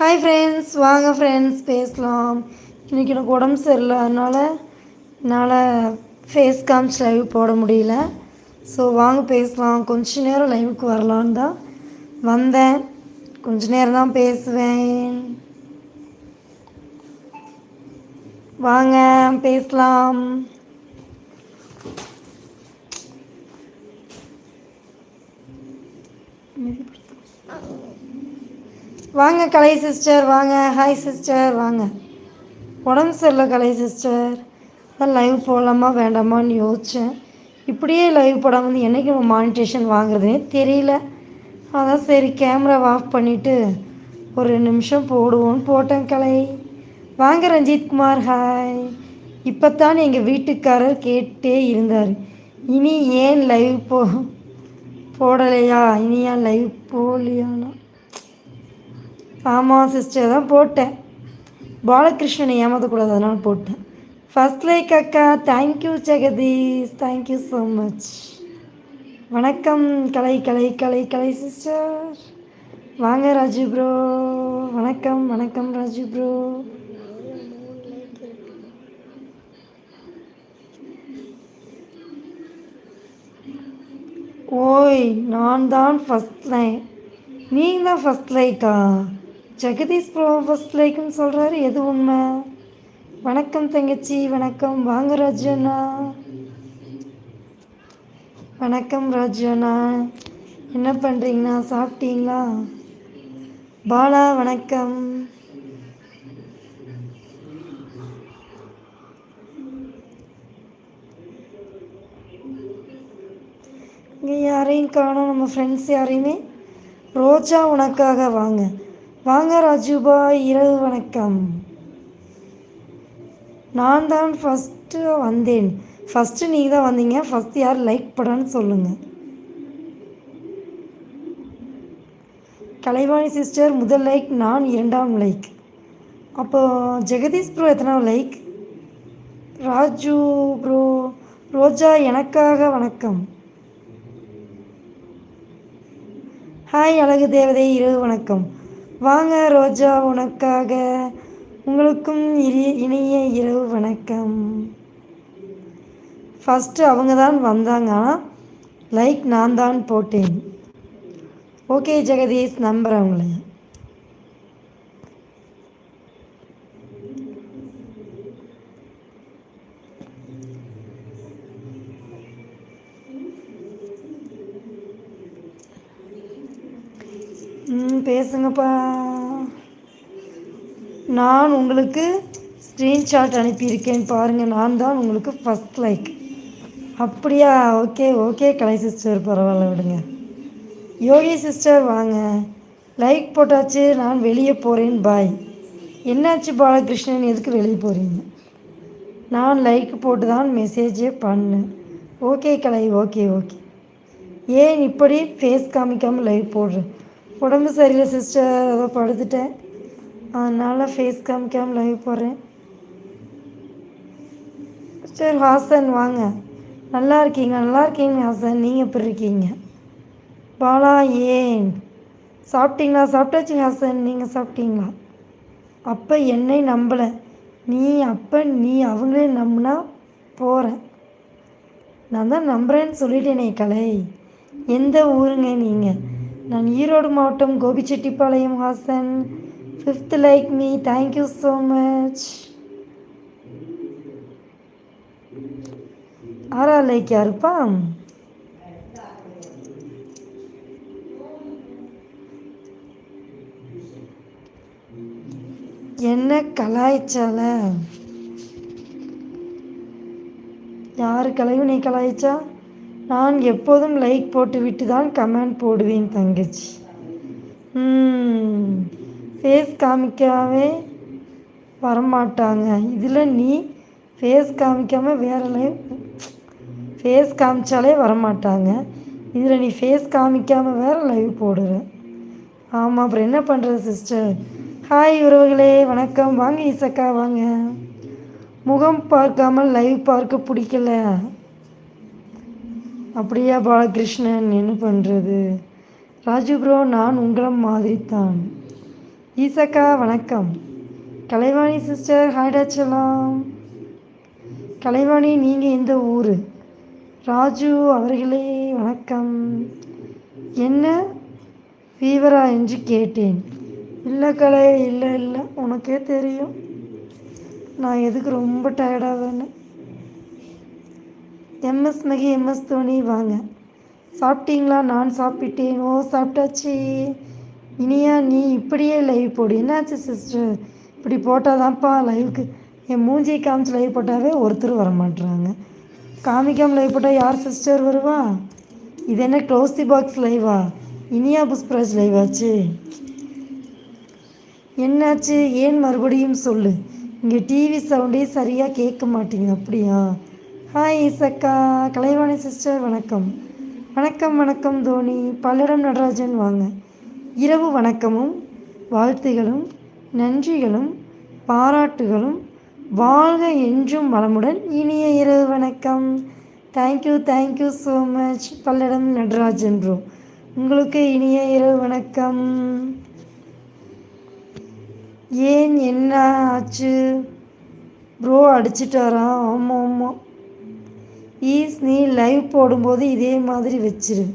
Hi friends வாங்க friends பேசலாம். இன்றைக்கி எனக்கு உடம்பு சரியில்லை. அதனால் என்னால் ஃபேஸ் காமிச்சு லைவ் போட முடியல. ஸோ வாங்க பேசலாம். கொஞ்ச நேரம் லைவுக்கு வரலான்னு தான் வந்தேன். கொஞ்ச நேரம் தான் பேசுவேன். வாங்க பேசலாம். வாங்க கலை சிஸ்டர் வாங்க. ஹாய் சிஸ்டர் வாங்க. உடம்பு சரியில்லை கலை சிஸ்டர் அதான் லைவ் போடலாமா வேண்டாமான்னு யோசித்தேன் இப்படியே லைவ் போடாமல் வந்து என்றைக்கு நம்ம மானிட்டேஷன் வாங்குறதுனே தெரியல. அதான் சரி கேமரா ஆஃப் பண்ணிவிட்டு ஒரு ரெண்டு நிமிஷம் போடுவோன்னு போட்டேன் கலை. வாங்க ரஞ்சித் குமார் ஹாய் இப்போ தான் எங்கள் வீட்டுக்காரர் கேட்டே இருந்தார். இனி ஏன் லைவ் போ போடலையா? இனி ஏன் லைவ் போகலையானா ஆமாம் சிஸ்டர் தான் போட்டேன். பாலகிருஷ்ணனை ஏமாற்றக்கூடாது அதனால் போட்டேன். ஃபஸ்ட் லைக் அக்கா thank you Jagadish thank you so much வணக்கம் கலை கலை கலை கலை சிஸ்டர் வாங்க ராஜு ப்ரோ வணக்கம் வணக்கம் ராஜு ப்ரோ ஓய் நான் தான் ஃபஸ்ட் லைன் நீங்கள் தான் ஃபஸ்ட் லைக்கா ஜெகதீஷ் ஃபஸ்ட் லைக்குன்னு சொல்கிறாரு எது உண்மை? வணக்கம் தங்கச்சி வணக்கம். வாங்க ராஜண்ணா வணக்கம் ராஜண்ணா என்ன பண்ணுறீங்கண்ணா சாப்பிட்டீங்களா? பாலா வணக்கம். இங்கே யாரையும் காணும் நம்ம ஃப்ரெண்ட்ஸ் யாரையுமே. ரோஜா உனக்காக வாங்க. வாங்க ராஜுபா இரவு வணக்கம். நான் தான் ஃபஸ்ட்டு வந்தேன். ஃபஸ்ட்டு நீங்கள் தான் வந்தீங்க. ஃபஸ்ட்டு யார் லைக் படன்னு சொல்லுங்கள் கலைவாணி சிஸ்டர் முதல் லைக் நான் இரண்டாம் லைக் அப்போ ஜெகதீஷ் ப்ரோ எத்தனாம் லைக் ராஜு ப்ரோ ரோஜா எனக்காக வணக்கம். ஹாய் அழகு தேவதை இரவு வணக்கம். வாங்க ரோஜா உனக்காக. உங்களுக்கும் இரு இனிய இரவு வணக்கம். ஃபஸ்ட்டு அவங்க தான் வந்தாங்க ஆனால் லைக் நான் தான் போட்டேன். ஓகே ஜெகதீஷ் நம்புகிறேன் உங்களை ம் பேசுங்கப்பா. நான் உங்களுக்கு ஸ்க்ரீன்ஷாட் அனுப்பியிருக்கேன் பாருங்கள் நான் தான் உங்களுக்கு ஃபஸ்ட் லைக் அப்படியா? ஓகே ஓகே கலை சிஸ்டர் பரவாயில்ல விடுங்க. யோகி சிஸ்டர் வாங்க. லைக் போட்டாச்சு நான் வெளியே போகிறேன் பாய் என்னாச்சு பாலகிருஷ்ணன்? எதுக்கு வெளியே போகிறீங்க நான் லைக் போட்டு தான் மெசேஜே பண்ணேன். ஓகே கலை ஓகே ஓகே ஏன் இப்படி ஃபேஸ் காமிக்காமல் லைவ் போடுறேன் உடம்பு சரியில்லை சிஸ்டர் ஏதோ படுத்துட்டேன். அதனால் ஃபேஸ் காமிக்காமல் லைவ் போடுறேன். சிஸ்டர் ஹாசன் வாங்க. நல்லா இருக்கீங்க நல்லா இருக்கீங்க ஹாசன்? நீங்கள் எப்படி இருக்கீங்க? பாலா ஏன்? சாப்பிட்டீங்களா? சாப்பிட்டாச்சு ஹாசன். நீங்கள் சாப்பிட்டீங்களா? அப்போ என்னை நம்பலை. நீ அப்போ நீ அவங்களே நம்பினா போகிறேன் நான் தான் நம்புகிறேன்னு சொல்லிட்டேனே கலை. எந்த ஊருங்க நீங்கள் நான் ஈரோடு மாவட்டம் Gobichettipalayam Hassan fifth like me thank you so much ஆறா லைக் யாருப்பா? என்ன கலாய்ச்சால? யார் கலையும் நீ கலாய்ச்சா? நான் எப்போதும் லைக் போட்டுவிட்டு தான் கமெண்ட் போடுவேன் தங்கச்சி. ஃபேஸ் காமிக்காவே வரமாட்டாங்க. இதில் நீ ஃபேஸ் காமிக்காமல் வேறு லைவ் ஃபேஸ் காமிச்சாலே வரமாட்டாங்க. இதில் நீ ஃபேஸ் காமிக்காமல் வேறு லைவ் போடுற. ஆமாம் அப்புறம் என்ன பண்ணுறது சிஸ்டர் ஹாய் உறவுகளே வணக்கம். வாங்க ஈசக்கா வாங்க. முகம் பார்க்காமல் லைவ் பார்க்க பிடிக்கல. அப்படியா பாலகிருஷ்ணன் என்ன பண்ணுறது ராஜு ப்ரோ நான் உங்களை மாதிரி தான் ஈசக்கா வணக்கம். கலைவாணி சிஸ்டர் ஹாய்டாச்சலாம் கலைவாணி நீங்கள் எந்த ஊர்? ராஜு அவர்களே வணக்கம். என்ன? ஃபீவரா என்று கேட்டேன். இல்லை கலை இல்லை இல்லை உனக்கே தெரியும். நான் எதுக்கு ரொம்ப டயர்டாக டயர்டாவேன்னு எம்எஸ் மகி எம்எஸ் தோனி வாங்க. சாப்பிட்டீங்களா? நான் சாப்பிட்டேன். ஓ சாப்பிட்டாச்சு. இனியா நீ இப்படியே லைவ் போடு. என்னாச்சு சிஸ்டர் இப்படி போட்டால் தான்ப்பா லைவுக்கு என் மூஞ்சி காமிச்சு லைவ் போட்டாவே ஒருத்தர் வர மாட்டுறாங்க காமிக்காமல் லைவ் போட்டால் யார் சிஸ்டர் வருவா? இது என்ன க்ளோஸ் தி பாக்ஸ் லைவா இனியா புஷ்பராஜ் லைவாச்சு என்னாச்சு? ஏன் மறுபடியும் சொல்லு. இங்கே டிவி சவுண்டே சரியாக கேட்க மாட்டேங்குது. அப்படியா? ஹாய் சக்கா கலைவாணி சிஸ்டர் வணக்கம். வணக்கம் வணக்கம் தோனி. பல்லடம் நடராஜன் வாங்க. இரவு வணக்கமும் வாழ்த்துகளும் நன்றிகளும் பாராட்டுகளும் வாழ்க என்றும் வளமுடன் இனிய இரவு வணக்கம். Thank you thank you so much Palladam Natarajan bro உங்களுக்கு இனிய இரவு வணக்கம். ஏன் என்ன ஆச்சு? ப்ரோ அடிச்சிட்டாரா? ஆமாம் ஆமாம் ஈஸ் நீ லைவ் போடும்போது இதே மாதிரி வச்சிரு.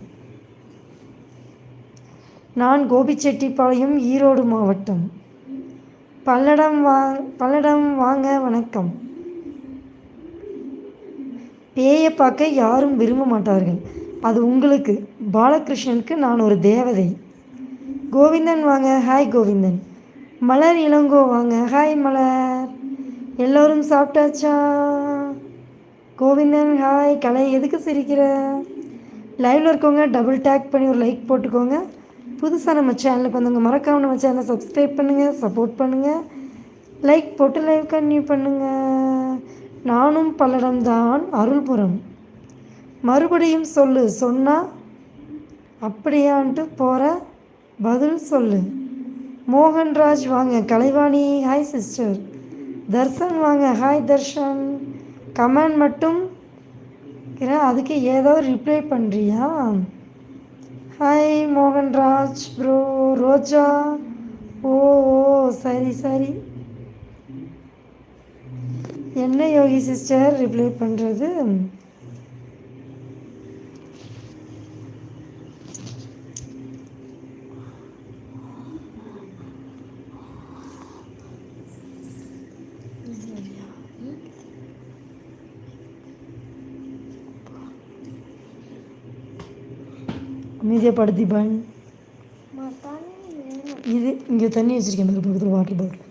நான் கோபிச்செட்டிப்பாளையம் ஈரோடு மாவட்டம். பல்லடம் வா பல்லடம் வாங்க வணக்கம். பேயை பார்க்க யாரும் விரும்ப மாட்டார்கள். அது உங்களுக்கு பாலகிருஷ்ணனுக்கு நான் ஒரு தேவதை. கோவிந்தன் வாங்க ஹாய் கோவிந்தன். மலர் இளங்கோ வாங்க ஹாய் மலர். எல்லோரும் சாப்பிட்டாச்சா? கோவிந்தன் ஹாய் கலை எதுக்கு சிரிக்கிற? லைவில் இருக்கவங்க டபுள் டேக் பண்ணி ஒரு லைக் போட்டுக்கோங்க. புதுசாக நம்ம சேனலுக்கு வந்தவங்க மறக்காம நம்ம சேனலை சப்ஸ்கிரைப் பண்ணுங்கள் சப்போர்ட் பண்ணுங்கள் லைக் போட்டு லைவ் கன்டினியூ பண்ணுங்கள் நானும் பல்லடம் தான் அருள்புரம். மறுபடியும் சொல்லு சொன்னால் அப்படியான்ட்டு போகிற பதில் சொல்லு. மோகன்ராஜ் வாங்க கலைவாணி ஹாய் சிஸ்டர் தர்ஷன் வாங்க ஹாய் தர்ஷன். கமெண்ட் மட்டும் அதுக்கு ஏதோ ரிப்ளை பண்ணுறியா ஹாய் மோகன்ராஜ் ப்ரோ ரோஜா. ஓ ஓ சரி சரி. என்ன யோகி சிஸ்டர் ரிப்ளை பண்ணுறது அமைதியப்படுத்திப்பான் இது இங்கே தண்ணி வச்சுருக்கேன் பாரு பக்கத்தில் வாட்டர் பாட்டில்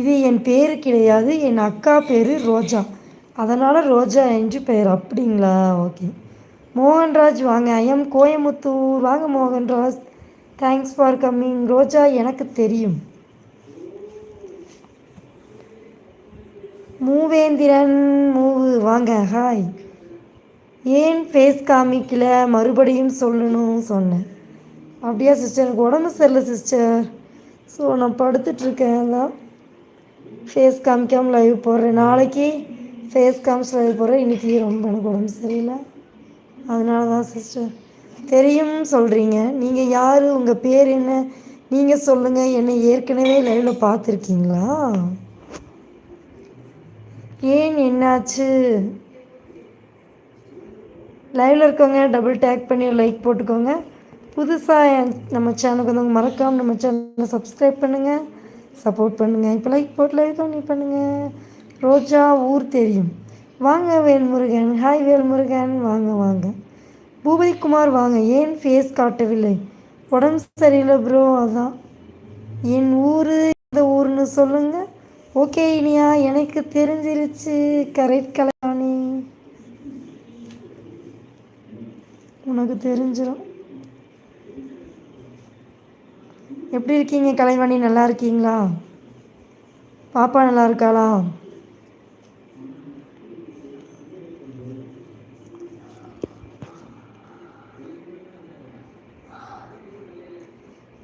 இது என் பேர் கிடையாது என் அக்கா பேர் ரோஜா. அதனால் ரோஜா என்று பெயர். அப்படிங்களா? ஓகே மோகன்ராஜ் வாங்க. ஐஎம் கோயமுத்தூர் வாங்க Mohanraj. Thanks for coming Roja எனக்கு தெரியும். மூவேந்திரன் மூவு. வாங்க ஹாய் ஏன் ஃபேஸ் காமிக்கல? மறுபடியும் சொல்லணும் சொன்னேன். அப்படியா சிஸ்டர் எனக்கு உடம்பு சரியில்லை சிஸ்டர் ஸோ நான் படுத்துட்ருக்கேன். தான் ஃபேஸ் காமிக்காமல் லைவ் போடுறேன். நாளைக்கு ஃபேஸ் காமிச்சு லைவ் போடுறேன். இன்றைக்கி ரொம்ப எனக்கு உடம்பு சரியில்லை. அதனால தான் சிஸ்டர் தெரியும் சொல்கிறீங்க நீங்கள் யார்? உங்கள் பேர் என்ன? நீங்கள் சொல்லுங்கள் என்னை ஏற்கனவே லைவில் பார்த்துருக்கீங்களா? ஏன் என்னாச்சு? லைவில் இருக்கவங்க டபுள் டேக் பண்ணி லைக் போட்டுக்கோங்க. புதுசாக நம்ம சேனலுக்கு வந்து மறக்காமல் நம்ம சேனலை சப்ஸ்கிரைப் பண்ணுங்கள் சப்போர்ட் பண்ணுங்கள் இப்போ லைக் போட்டு லைக் பண்ணி பண்ணுங்கள் ரோஜா ஊர் தெரியும். வாங்க வேல்முருகன். ஹாய் வேல்முருகன். வாங்க வாங்க. பூபதிக்குமார் வாங்க. ஏன் ஃபேஸ் காட்டவில்லை? உடம்பு சரியில்லை ப்ரோ அதான். என் ஊர் இந்த ஊர்னு சொல்லுங்கள் ஓகே இனியா எனக்கு தெரிஞ்சிருச்சு. கரெக்ட் கல்யாணி உனக்கு தெரிஞ்சிடும் எப்படி இருக்கீங்க கலைவாணி நல்லா இருக்கீங்களா? பாப்பா நல்லா இருக்காளா?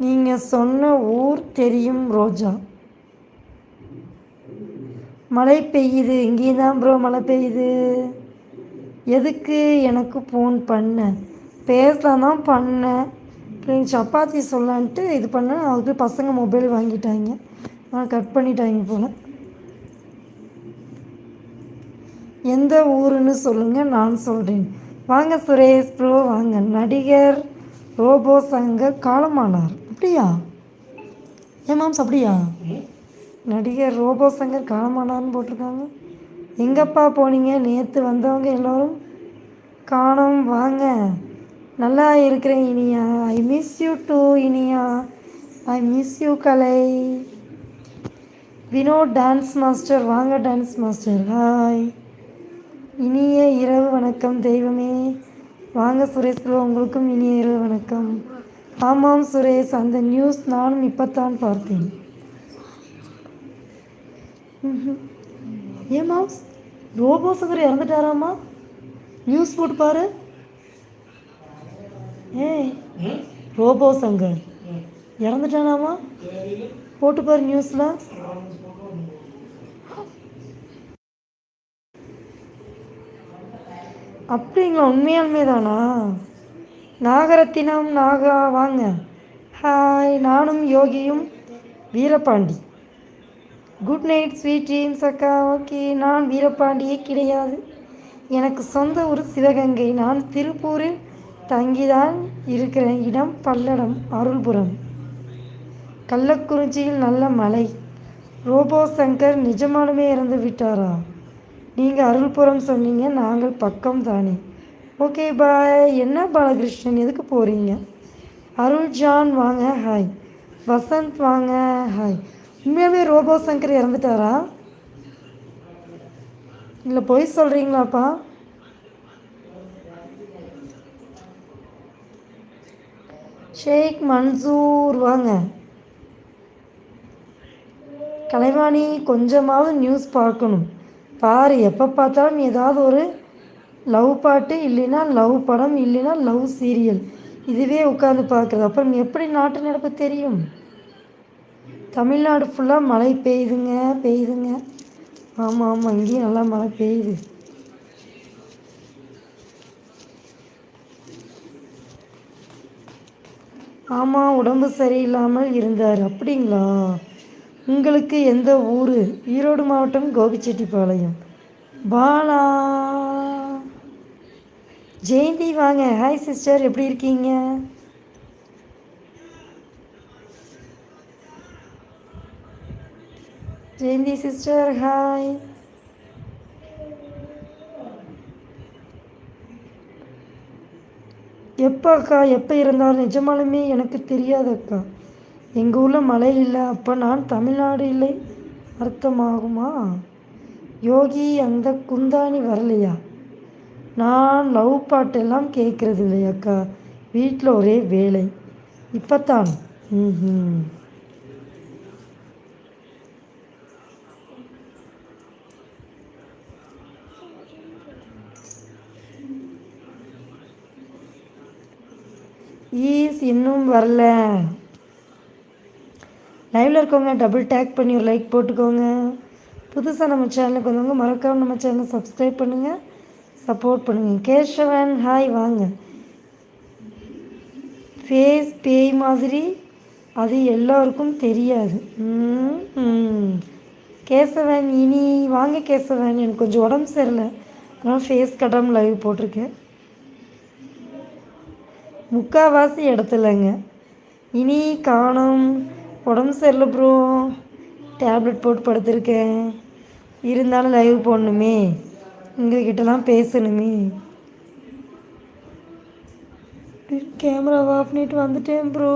நீங்கள் சொன்ன ஊர் தெரியும் ரோஜா. மழை பெய்யுது. இங்கேயும் தான் ப்ரோ மழை பெய்யுது. எதுக்கு எனக்கு ஃபோன் பண்ண? பேசலாம் தான் பண்ணேன். பிள்ளைங்க சப்பாத்தி சொல்லான்ட்டு இது பண்ணேன். அதுக்கு பசங்க மொபைல் வாங்கிட்டாங்க. நான் கட் பண்ணிட்டாங்க போல். எந்த ஊருன்னு சொல்லுங்கள் நான் சொல்கிறேன் வாங்க சுரேஷ் ப்ரோ வாங்க. நடிகர் ரோபோ சங்கர் காலமானார். அப்படியா? ஏன் மாம்ஸ் அப்படியா? நடிகர் ரோபோ சங்கர் காலமானார்னு போட்டிருக்காங்க. எங்கப்பா போனீங்க? நேற்று வந்தவங்க எல்லோரும். காணோம் வாங்க. நல்லா இருக்கிறேன் Iniya. I miss you too Iniya. I miss you Kalai. Vinoth dance master வாங்க டான்ஸ் மாஸ்டர் ஹாய் இனிய இரவு வணக்கம் தெய்வமே. வாங்க சுரேஷ் ப்ரோ. உங்களுக்கும் இனிய இரவு வணக்கம். ஆமாம் சுரேஷ். அந்த நியூஸ் நானும் இப்போத்தான் பார்த்தேன். ம்ஹும். ரோபோ சங்கர் இறந்துட்டாராமா நியூஸ் போட்டு பாரு. ஏய் ரோபோ சங்கர் இறந்துட்டானாமா? போட்டு பாரு நியூஸில் அப்படிங்களா உண்மையாலுமே தானா நாகரத்தினம் நாகா வாங்க. ஹாய் நானும் யோகியும் Veerapandi. Good night sweet dreams அக்கா. ஓகே நான் வீரபாண்டியே கிடையாது. எனக்கு சொந்த ஊர் சிவகங்கை. நான் திருப்பூரில் தங்கிதான் இருக்கிற இடம் பல்லடம் அருள்புரம் கள்ளக்குறிச்சியில் நல்ல மலை. ரோபோ சங்கர் நிஜமாலுமே இறந்து விட்டாரா? நீங்கள் அருள்புரம் சொன்னீங்க நாங்கள் பக்கம் தானே. Okay bye. என்ன பாலகிருஷ்ணன் எதுக்கு போகிறீங்க அருள் ஜான் வாங்க ஹாய். வசந்த் வாங்க ஹாய். உண்மையாகவே ரோபோ சங்கர் இறந்துட்டாரா? இல்லை பொய் சொல்கிறீங்களாப்பா ஷேக் மன்சூர். வாங்க. கலைவாணி கொஞ்சமாவது நியூஸ் பார்க்கணும். பாரு எப்போ பார்த்தாலும் ஏதாவது ஒரு லவ் பாட்டு இல்லைன்னா லவ் படம் இல்லைன்னா லவ் சீரியல் இதுவே உட்காந்து பார்க்குறது. அப்புறம் எப்படி நாட்டு நடப்பு தெரியும்? தமிழ்நாடு ஃபுல்லாக மழை பெய்யுதுங்க பெய்யுதுங்க ஆமாம் ஆமாம் இங்கேயும் நல்லா மழை பெய்யுது. ஆமாம் உடம்பு சரியில்லாமல் இருந்தார். அப்படிங்களா? உங்களுக்கு எந்த ஊர்? ஈரோடு மாவட்டம் கோபிச்செட்டிப்பாளையம். பாலா. ஜெயந்தி வாங்க. ஹாய் சிஸ்டர் எப்படி இருக்கீங்க? ஜெயந்தி சிஸ்டர் ஹாய் எப்போ அக்கா எப்போ இருந்தாலும் நிஜமாலுமே எனக்கு தெரியாது அக்கா எங்கள் ஊரில் மழை இல்லை அப்போ நான் தமிழ்நாடு இல்லை. அர்த்தமாகுமா? யோகி அந்த குந்தாணி வரலையா? நான் லவ் பாட்டெல்லாம் கேட்குறது இல்லையாக்கா. வீட்டில் ஒரே வேலை. இப்போத்தான். ம் ஈஸ் இன்னும் வரல. லைவில் இருக்கவங்க டபுள் டேக் பண்ணி ஒரு லைக் போட்டுக்கோங்க. புதுசாக நம்ம சேனலுக்கு வந்தவங்க மறக்காம நம்ம சேனலை சப்ஸ்கிரைப் பண்ணுங்கள் சப்போர்ட் பண்ணுங்கள் கேஷவன் ஹாய் வாங்க. ஃபேஸ் பேய் மாதிரி அது எல்லோருக்கும் தெரியாது. கேசவன் இனி வாங்க கேசவன். எனக்கு கொஞ்சம் உடம்பு சரியில்லை. அதனால் ஃபேஸ் கட்டாமல் லைவ் போட்டிருக்கேன். முக்கால்வாசி இடத்துலங்க. இனி காணும். உடம்பு சரியில்லை ப்ரோ டேப்லெட் போட்டு படுத்திருக்கேன். இருந்தாலும் லைவ் போடணுமே. உங்ககிட்டலாம் பேசணுமே. கேமரா ஆஃப் பண்ணிட்டு வந்துட்டேன் ப்ரோ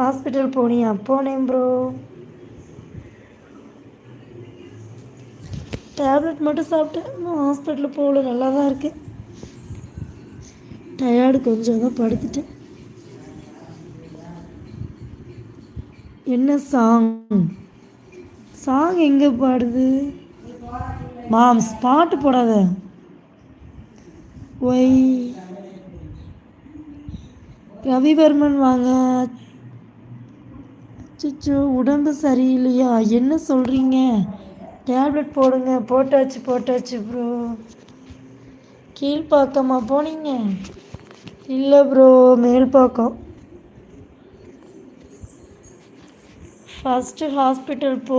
ஹாஸ்பிட்டல் போனியா? போனேன் ப்ரோ டேப்லெட் மட்டும் சாப்பிட்டேன். ஹாஸ்பிட்டல் போகல. நல்லா தான் இருக்குது டயர்டு கொஞ்சம் தான் படுத்துட்டேன். என்ன சாங் சாங் எங்கே பாடுது? மாம்ஸ் பாட்டு போடாத. ஒய் ரவிவர்மன் வாங்க. அச்சோ உடம்பு சரியில்லையா? என்ன சொல்கிறீங்க டேப்லெட் போடுங்க. போட்டாச்சு போட்டாச்சு ப்ரோ கீழ்ப்பாக்கமா போனீங்க. இல்லை ப்ரோ மேல்பாக்கம் ஃபஸ்ட்டு ஹாஸ்பிட்டல் போ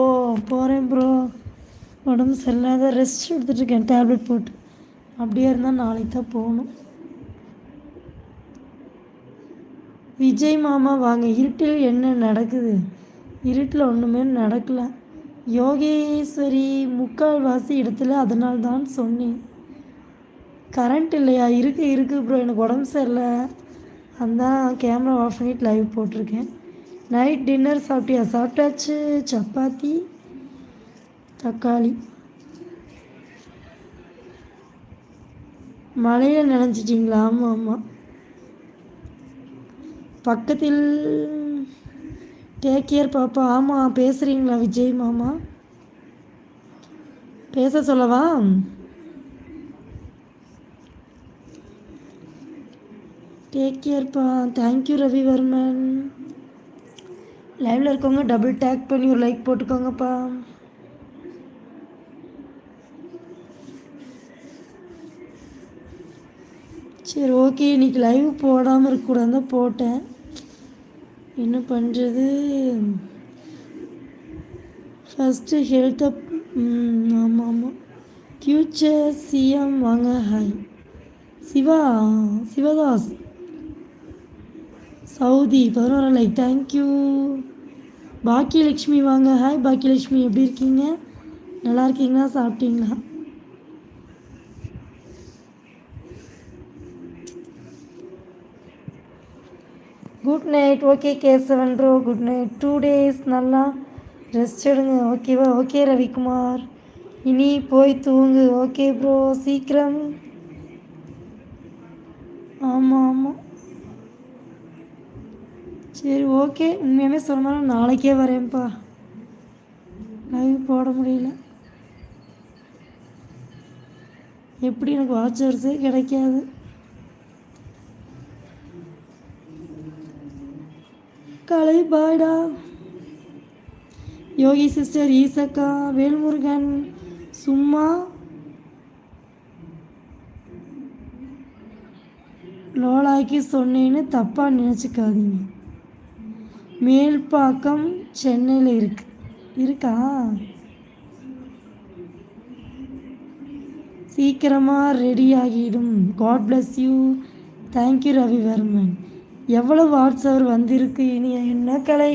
போகிறேன் ப்ரோ உடம்பு சரியில்லாத ரெஸ்ட் எடுத்துகிட்ருக்கேன் டேப்லெட் போட்டு. அப்படியே இருந்தால் நாளைக்கு தான் போகணும். விஜய் மாமா வாங்க. இருட்டில் என்ன நடக்குது? இருட்டில் ஒன்றுமே நடக்கலை. யோகேஸ்வரி முக்கால்வாசி இடத்துல அதனால்தான் சொன்னேன். கரண்ட் இல்லையா? இருக்குது இருக்குது ப்ரோ எனக்கு உடம்பு சரியில்லை. அதான் கேமரா ஆஃப் பண்ணிட்டு லைவ் போட்டிருக்கேன். நைட் டின்னர் சாப்பிட்டியா? சாப்பிட்டாச்சு. சப்பாத்தி தக்காளி. மழையில் நினச்சிட்டிங்களா ஆமாம் ஆமாம் பக்கத்தில் டேக் கேர் பாப்பா. ஆமாம் பேசுகிறீங்களா விஜய் மாமா? பேச சொல்லவா? டேக் கேர்ப்பா தேங்க்யூ ரவிவர்மன் லைவில் இருக்கவங்க டபுள் டேக் பண்ணி ஒரு லைக் போட்டுக்கோங்கப்பா சரி ஓகே இன்றைக்கி லைவ் போடாமல் இருக்கக்கூடாது தான் போட்டேன். என்ன பண்ணுறது ஃபஸ்ட்டு ஹெல்த் அப் ஆமாம் ஆமாம் ஃப்யூச்சர் சிஎம் வாங்க ஹாய் சிவா சிவதாஸ். சவுதி பதினோரு லைக் தேங்க்யூ பாக்கியலக்ஷ்மி வாங்க. ஹாய் பாக்கியலக்ஷ்மி எப்படி இருக்கீங்க? நல்லா இருக்கீங்களா? சாப்பிட்டீங்களா? Good night okay Kesavan bro good night two days நல்லா ரெஸ்ட் எடுங்க. ஓகேவா ஓகே ரவிக்குமார். இனி போய் தூங்கு. ஓகே ப்ரோ சீக்கிரம். ஆமாம் ஆமாம் சரி ஓகே உண்மையாகவே சொன்னாலும் நாளைக்கே வரேன்ப்பா. லைவ் போட முடியல. எப்படி எனக்கு வாட்சர்ஸே கிடைக்காது. கலை பாய்டா யோகி சிஸ்டர் ஈசக்கா வேல்முருகன் சும்மா. லோலாக்கி சொன்னேன்னு தப்பாக நினச்சிக்காதீங்க. மேல்பாக்கம் சென்னையில் இருக்கு. இருக்கா? சீக்கிரமாக ரெடி ஆகிடும். God bless you thank you Ravivarman. எவ்வளோ வாட்ஸ் அவர் வந்திருக்கு? இனி என்ன கலை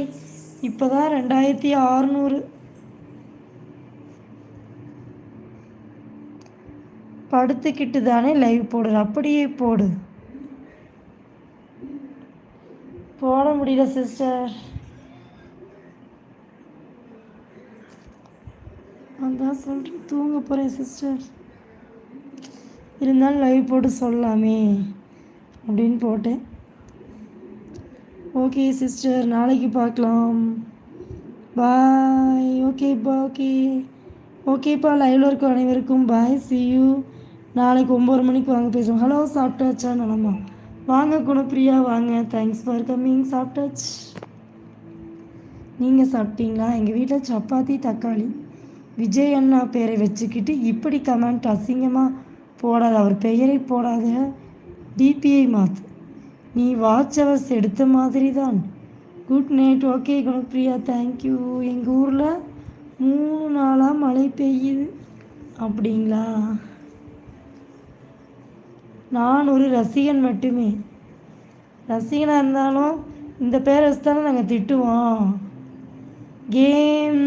இப்போ தான் ரெண்டாயிரத்தி ஆறுநூறு. படுத்துக்கிட்டு தானே லைவ் போடுற? அப்படியே போடு. போட முடியல சிஸ்டர் அதான் சொல்கிறேன் தூங்க போகிறேன் சிஸ்டர் இருந்தாலும் லைவ் போட்டு சொல்லலாமே அப்படின்னு போட்டேன். ஓகே சிஸ்டர் நாளைக்கு பார்க்கலாம். பாய் ஓகேப்பா ஓகே ஓகேப்பா லைவில் இருக்க அனைவருக்கும் பாய் சி யூ நாளைக்கு ஒம்பது மணிக்கு வாங்க பேசுவோம். ஹலோ சாப்பிட்டாச்சா நலமா? வாங்க குணப்பிரியா வாங்க. தேங்க்ஸ் ஃபார் கம்மிங் சாப்பிட்டாச்சு. நீங்கள் சாப்பிட்டீங்களா? எங்கள் வீட்டில் சப்பாத்தி தக்காளி. விஜய் அண்ணா பேரை வச்சுக்கிட்டு இப்படி கமெண்ட் அசிங்கமாக போடாத. அவர் பெயரை போடாத. டிபிஐ மாற்று நீ வாட்ச் ஹவர்ஸ் எடுத்த மாதிரி தான் good night okay Gunapriya thank you எங்கள் ஊரில் மூணு நாளாக மழை பெய்யுது. அப்படிங்களா? நான் ஒரு ரசிகன் மட்டுமே. ரசிகனாக இருந்தாலும் இந்த பேரை வச்சு தானே நாங்கள் திட்டுவோம். கேம்.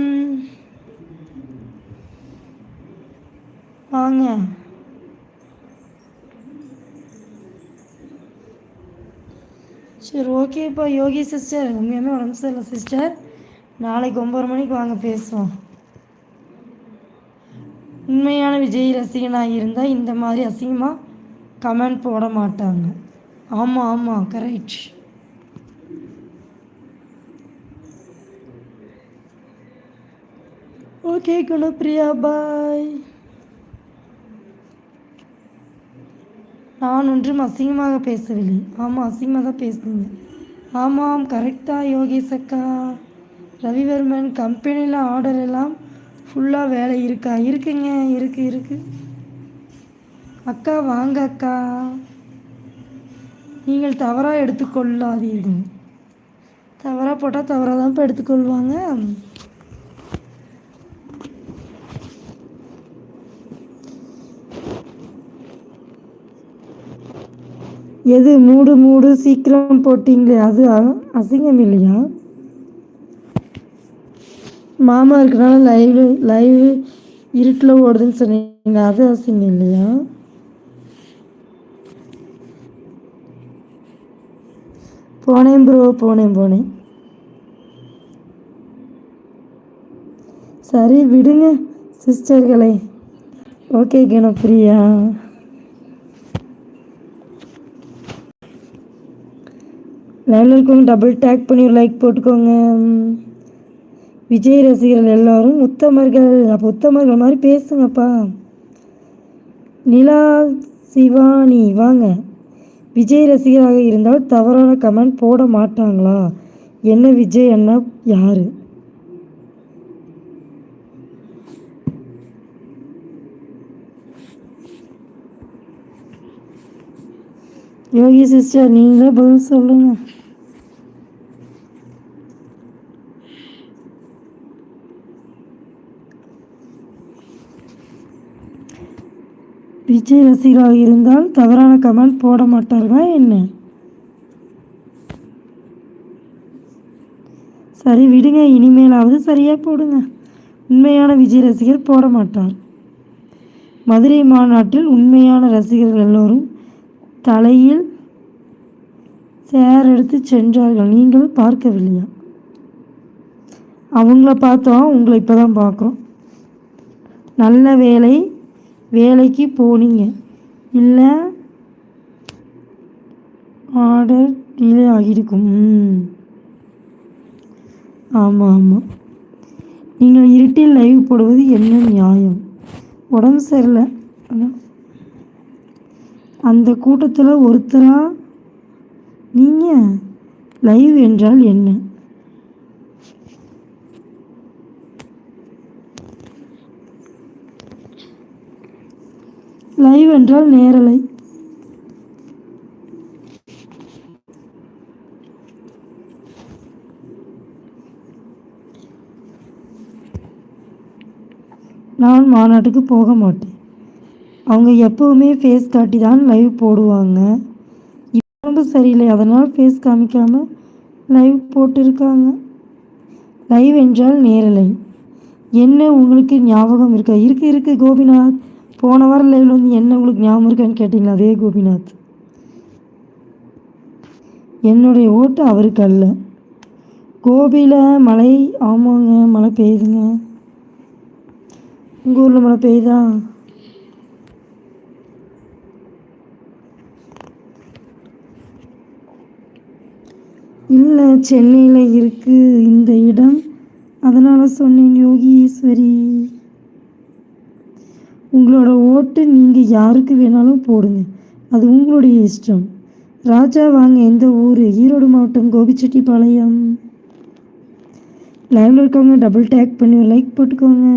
வாங்க. சரி ஓகே இப்போ யோகி சிஸ்டர் உண்மையுமே உடம்பு சரியில்லை சிஸ்டர் நாளைக்கு ஒம்பது மணிக்கு வாங்க பேசுவோம். உண்மையான விஜய் ரசிகனாக இருந்தால் இந்த மாதிரி அசிங்கமாக கமெண்ட் போட மாட்டாங்க. ஆமாம் ஆமாம் கரெக்ட் ஓகே குணப்பிரியா பாய் நான் ஒன்றும் அசிங்கமாக பேசவில்லை. ஆமாம் அசிங்கமாக தான் பேசுனீங்க ஆமாம் கரெக்டாக யோகேஷ் அக்கா. ரவிவர்மன் கம்பெனியில் ஆர்டர் எல்லாம் ஃபுல்லாக வேலை இருக்கா? இருக்குங்க இருக்குது இருக்குது அக்கா வாங்க அக்கா. நீங்கள் தவறாக எடுத்துக்கொள்ளாதீர்கள். தவறாக போட்டால் தவறாக தான் இப்போ எடுத்துக்கொள்வாங்க. எது மூடு மூடு சீக்கிரம் போட்டிங்களே அது அசிங்கம் இல்லையா? மாமா இருக்கிறனால லைவ் லைவ் இருட்டில் ஓடுதுன்னு சொன்னீங்க அது அசிங்கம் இல்லையா? போனேன் ப்ரோ போனேன் போனேன். சரி விடுங்க சிஸ்டர்களை. ஓகே கேணும் ஃப்ரீயா லைனில் இருக்கவங்க டபுள் டேக் பண்ணி ஒரு லைக் போட்டுக்கோங்க. விஜய் ரசிகர்கள் எல்லாரும் உத்தமர்கள். அப்போ உத்தமர்கள் மாதிரி பேசுங்கப்பா. நிலா சிவானி வாங்க. விஜய் ரசிகராக இருந்தால் தவறான கமெண்ட் போட மாட்டாங்களா? என்ன விஜய் அண்ணா யார்? யோகி சிஸ்டர் நீங்களே பதில் சொல்லுங்கள் விஜய் ரசிகராக இருந்தால் தவறான கமெண்ட் போட மாட்டார்களா என்ன? சரி விடுங்க. இனிமேலாவது சரியாக போடுங்க. உண்மையான விஜய் ரசிகர் போட மாட்டார். மதுரை மாநாட்டில் உண்மையான ரசிகர்கள் எல்லோரும் தலையில் சேர் எடுத்து சென்றார்கள். நீங்கள் பார்க்கவில்லையா? அவங்கள பார்த்தோம். உங்களை இப்போ தான் பார்க்குறோம். நல்ல வேலை வேலைக்கு போனீங்க. இல்லை ஆர்டர் டிலே ஆகியிருக்கும். ஆமாம் ஆமாம் நீங்கள் இருட்டில் லைவ் போடுவது என்ன நியாயம்? உடம்பு சரியில்லை. அதான். அந்த கூட்டத்தில் ஒருத்தராக நீங்கள் லைவ் என்றால் என்ன? லைவ் என்றால் நேரலை. நான் மாநாட்டுக்கு போக மாட்டேன். அவங்க எப்போவுமே ஃபேஸ் காட்டி தான் லைவ் போடுவாங்க. இப்போ சரியில்லை அதனால் ஃபேஸ் காமிக்காமல் லைவ் போட்டிருக்காங்க. லைவ் என்றால் நேரலை. என்ன உங்களுக்கு ஞாபகம் இருக்கா? இருக்கு இருக்கு கோபிநாத். போன வாரம் லைவில் வந்து என்ன உங்களுக்கு ஞாபகம் இருக்கான்னு கேட்டிங்களா? அதே கோபிநாத். என்னுடைய ஓட்டு அவருக்கு அல்ல. கோபியில் மழை ஆமாங்க மழை பெய்யுதுங்க. உங்கள் ஊரில் மழை பெய்யுதா? இல்லை சென்னையில் இருக்குது இந்த இடம். அதனால் சொன்னேன் யோகீஸ்வரி. உங்களோட ஓட்டு நீங்கள் யாருக்கு வேணாலும் போடுங்க. அது உங்களுடைய இஷ்டம். ராஜா வாங்க எந்த ஊர்? ஈரோடு மாவட்டம் கோபிச்செட்டிப்பாளையம். லைவில் இருக்கவங்க டபுள் டேக் பண்ணி ஒரு லைக் போட்டுக்கோங்க.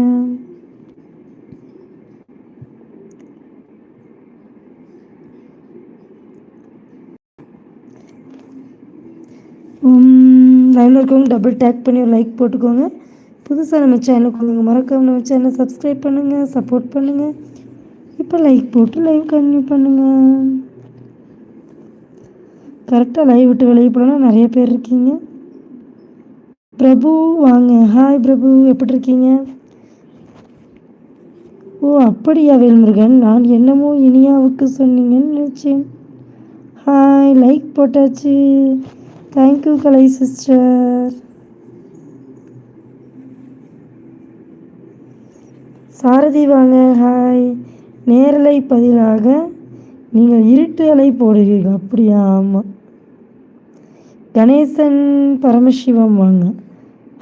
லைவில் இருக்கவங்க டபுள் டேக் பண்ணி ஒரு லைக் போட்டுக்கோங்க. புதுசாக நம்ம சேனலுக்கு வந்து மறக்காம நம்ம சேனலை சப்ஸ்கிரைப் பண்ணுங்கள் சப்போர்ட் பண்ணுங்கள் இப்போ லைக் போட்டு லைவ் கன்டினியூ பண்ணுங்கள் கரெக்டாக லைவ் விட்டு வெளியே போனால் நிறைய பேர் இருக்கீங்க. பிரபு வாங்க. ஹாய் பிரபு. எப்படி இருக்கீங்க? ஓ அப்படியா வேல்முருகன். நான் என்னமோ இனியாவுக்கு சொன்னீங்கன்னு நினச்சேன். ஹாய் லைக் போட்டாச்சு. Thank you Kalai sister Sarathi வாங்க ஹாய். நேரலை பதிலாக நீங்கள் இருட்டு அலை போடுவீர்கள் அப்படியா? ஆமாம் கணேசன் பரமசிவம் வாங்க.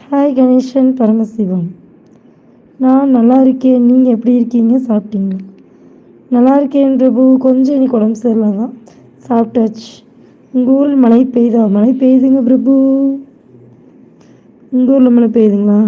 ஹாய் கணேசன் பரமசிவம். நான் நல்லா இருக்கேன். நீங்கள் எப்படி இருக்கீங்க? சாப்பிட்டீங்க நல்லா இருக்கேன் பிரபு. கொஞ்சம் இன்னைக்கு உடம்பு சரியில்லை தான் சாப்பிட்டாச்சு. உங்கள் ஊரில் மழை பெய்யுதா மழை பெய்யுதுங்க பிரபு. உங்கள் ஊரில் மழை பெய்யுதுங்களா?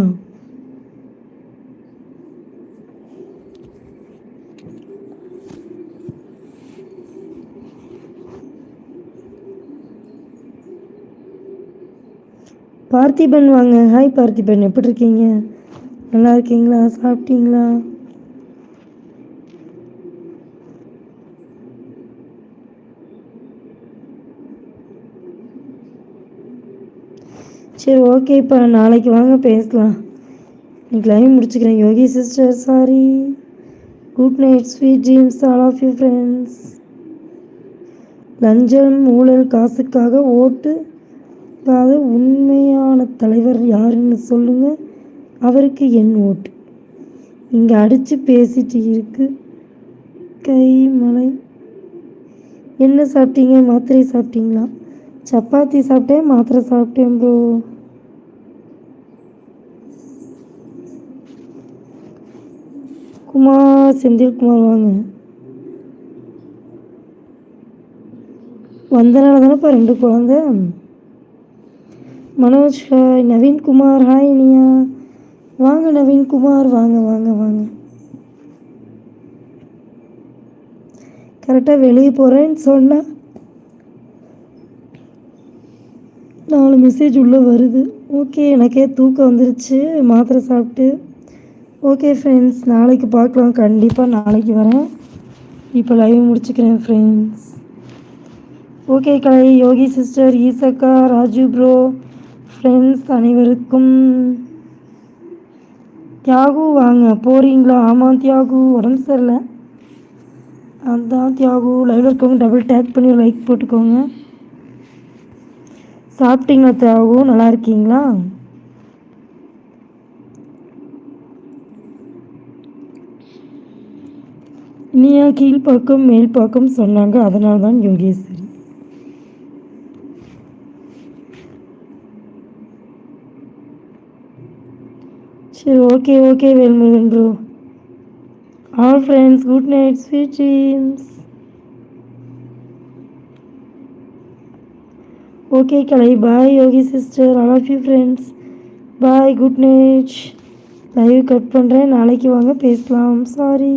பார்த்திபன் வாங்க. ஹாய் பார்த்திபன். எப்படி இருக்கீங்க நல்லா இருக்கீங்களா சாப்பிட்டீங்களா? சரி ஓகே இப்போ நாளைக்கு வாங்க பேசலாம். இன்னைக்கு லைவ் முடிச்சுக்கிறேன். Yogi sister sorry good night sweet dreams all of you friends லஞ்சம் ஊழல் காசுக்காக ஓட்டு அதாவது உண்மையான தலைவர் யாருன்னு சொல்லுங்கள் அவருக்கு என் ஓட்டு. இங்கே அடித்து பேசிட்டு இருக்கு. கை மலை என்ன சாப்பிட்டீங்க? மாத்திரை சாப்பிட்டீங்களா? சப்பாத்தி சாப்பிட்டேன் மாத்திரை சாப்பிட்டேன் ப்ரோ குமார் செந்தில்குமார் வாங்க. வந்தனால தானேப்பா ரெண்டு குழந்த? Manoj hi Naveenkumar hi Iniya. வாங்க நவீன்குமார் வாங்க வாங்க வாங்க. கரெக்டாக வெளியே போகிறேன்னு சொன்னால் நாலு மெசேஜ் உள்ளே வருது. ஓகே எனக்கே தூக்கம் வந்துருச்சு. மாத்திரை சாப்பிட்டு. ஓகே ஃப்ரெண்ட்ஸ் நாளைக்கு பார்க்கலாம். கண்டிப்பாக நாளைக்கு வரேன். இப்போ லைவ் முடிச்சுக்கிறேன் friends okay Kalai Yogi sister Esakka Raju bro friends அனைவருக்கும் தியாகு வாங்க. போகிறீங்களா ஆமாம் தியாகு. உடம்பு சரியில்லை. அதுதான் தியாகு. லைவில் இருக்கவங்க டபுள் டேக் பண்ணி லைக் போட்டுக்கோங்க. சாப்பிட்டீங்களா தியாகு? நல்லா இருக்கீங்களா? இனியா கீழ்ப்பாக்கம் மேல்பாக்கம் சொன்னாங்க. அதனால தான் யோகேஸ்வரி. சரி okay okay Velmurugan bro all friends good night sweet dreams okay Kalai bye Yogi sister all of you friends bye good night live cut பண்ணுறேன் நாளைக்கு வாங்க பேசலாம். சாரி